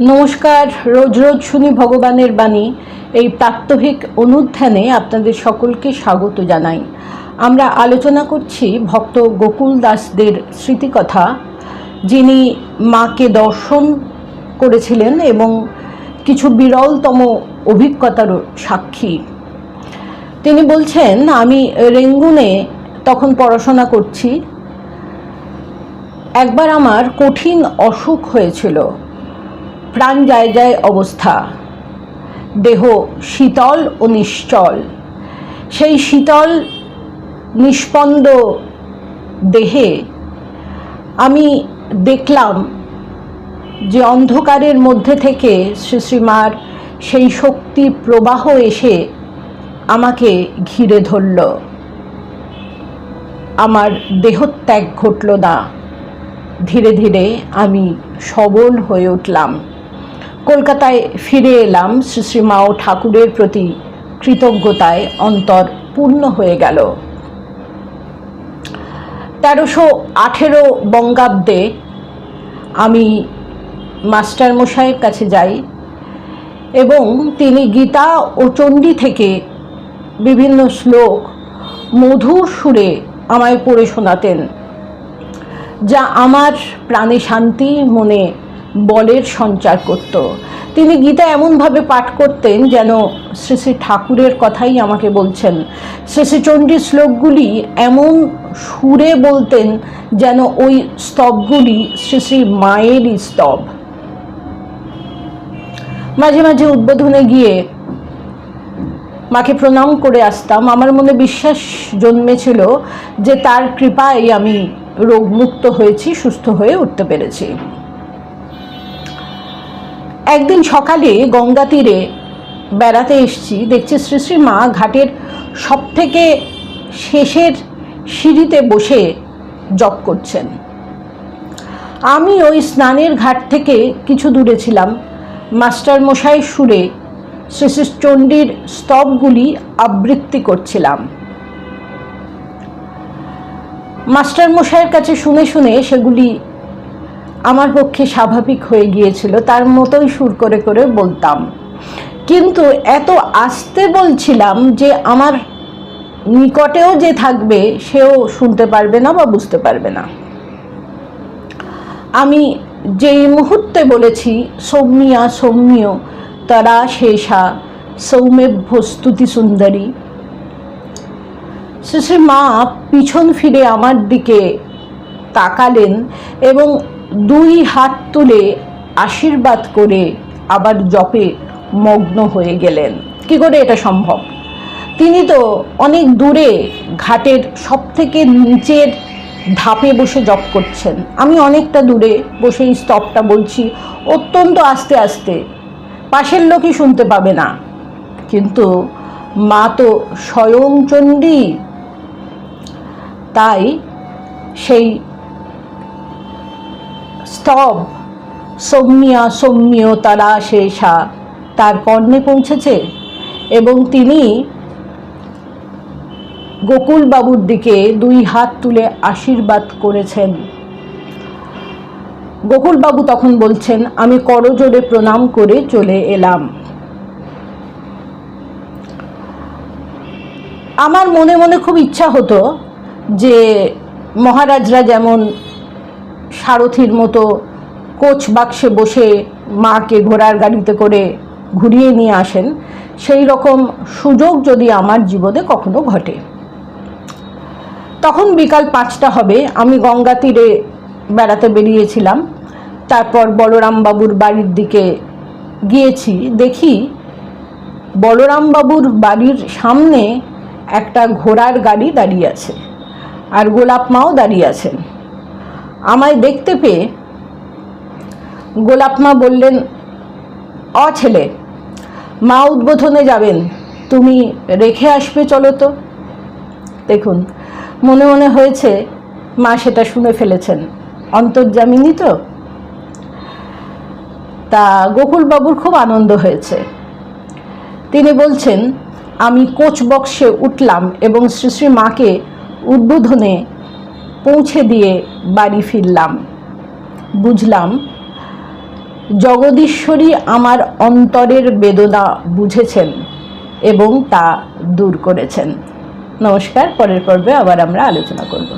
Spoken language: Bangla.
নমস্কার। রোজ রোজ শুনি ভগবানের বাণী। এই প্রাত্যহিক অনুধ্যানে আপনাদের সকলকে স্বাগত জানাই। আমরা আলোচনা করছি ভক্ত গোকুল দাসদের স্মৃতিকথা, যিনি মাকে দর্শন করেছিলেন এবং কিছু বিরলতম অভিজ্ঞতার সাক্ষী। তিনি বলছেন, আমি রেঙ্গুনে তখন পড়াশোনা করছি। একবার আমার কঠিন অসুখ হয়েছিল। প্রাণ যায় যায় অবস্থা। দেহ শীতল ও নিশ্চল। সেই শীতল, নিষ্পন্দ দেহে আমি দেখলাম যে অন্ধকারের মধ্যে থেকে শ্রী শ্রীমার সেই শক্তি প্রবাহ এসে আমাকে ঘিরে ধরল। আমার দেহত্যাগ ঘটল না। ধীরে ধীরে আমি সবল হয়ে উঠলাম। কলকাতায় ফিরে এলাম, শ্রী ও ঠাকুরের প্রতি কৃতজ্ঞতায় অন্তর পূর্ণ হয়ে গেল। তেরোশো আঠেরো বঙ্গাব্দে আমি মাস্টার মশাইয়ের কাছে যাই এবং তিনি গীতা ও চণ্ডী থেকে বিভিন্ন শ্লোক মধুর সুরে আমায় পড়ে শোনাতেন, যা আমার প্রাণে শান্তি মনে বলের সঞ্চার করত। তিনি গীতা এমনভাবে পাঠ করতেন যেন শ্রী শ্রী ঠাকুরের কথাই আমাকে বলছেন। শ্রী শ্রী চণ্ডীর শ্লোকগুলি এমন সুরে বলতেন যেন ওই স্তবগুলি শ্রী শ্রী মায়েরই স্তব। মাঝে মাঝে উদ্বোধনে গিয়ে মাকে প্রণাম করে আসতাম। আমার মনে বিশ্বাস জন্মেছিল যে তার কৃপায় আমি রোগমুক্ত হয়েছি, সুস্থ হয়ে উঠতে পেরেছি। একদিন সকালে গঙ্গা তীরে বেড়াতে এসছি। দেখছি শ্রী শ্রী মা ঘাটের সব থেকে শেষের সিঁড়িতে বসে জপ করছেন। আমি ওই স্নানের ঘাট থেকে কিছু দূরে ছিলাম। মাস্টার মশাই সুরে শ্রী শ্রী চণ্ডীর স্তবগুলি আবৃত্তি করছিলাম। মাস্টার মশাইয়ের কাছে শুনে শুনে সেগুলি আমার পক্ষে স্বাভাবিক হয়ে গিয়েছিল, তার মতোই সুর করে করে বলতাম। কিন্তু এত আস্তে বলছিলাম যে আমার নিকটেও যে থাকবে, সেও শুনতে পারবে না বা বুঝতে পারবে না। আমি যেই মুহূর্তে বলেছি সৌমিয়া সৌম্য তারা শেষা সৌমেভ্য স্তুতি সুন্দরী। শ্রী মা পিছন ফিরে আমার দিকে তাকালেন এবং দুই হাত তুলে আশীর্বাদ করে আবার জপে মগ্ন হয়ে গেলেন। কি করে এটা সম্ভব? তিনি তো অনেক দূরে ঘাটের সব থেকে নিচের ধাপে বসে জপ করছেন। আমি অনেকটা দূরে বসে এই স্তবটা বলছি, অত্যন্ত আস্তে আস্তে। পাশের লোকই শুনতে পাবে না। কিন্তু মা তো স্বয়ং চণ্ডী। তাই সেই স্তব। সৌম্যা সৌম্য তারা শেষা তার কর্ণে পৌঁছেছে এবং তিনি গোকুলবাবুর দিকে দুই হাত তুলে আশীর্বাদ করেছেন। গোকুলবাবু তখন বলছেন, আমি করজোরে প্রণাম করে চলে এলাম। আমার মনে মনে খুব ইচ্ছা হতো যে মহারাজরা যেমন সারথির মতো কোচ বাক্সে বসে মাকে ঘোড়ার গাড়িতে করে ঘুরিয়ে নিয়ে আসেন, সেই রকম সুযোগ যদি আমার জীবনে কখনো ঘটে। তখন বিকাল পাঁচটা হবে, আমি গঙ্গা তীরে বেড়াতে বেরিয়েছিলাম। তারপর বলরামবাবুর বাড়ির দিকে গিয়েছি, দেখি বলরামবাবুর বাড়ির সামনে একটা ঘোড়ার গাড়ি দাঁড়িয়ে আছে, আর গোলাপ মাও দাঁড়িয়ে আছেন। আমায় দেখতে পেয়ে গোলাপ মা বললেন, অ ছেলে, মা উদ্বোধনে যাবেন, তুমি রেখে আসবে, চলো তো। দেখুন, মনে মনে হয়েছে মা সেটা শুনে ফেলেছেন। অন্তর্জামিনী তো? তা গোকুলবাবুর খুব আনন্দ হয়েছে। তিনি বলছেন, আমি কোচ বক্সে উঠলাম এবং শ্রী শ্রী মাকে উদ্বোধনে পৌঁছে দিয়ে বাড়ি ফিরলাম। বুঝলাম, জগদীশ্বরী আমার অন্তরের বেদনা বুঝেছেন এবং তা দূর করেছেন। নমস্কার, পরের পর্বে আবার আমরা আলোচনা করব।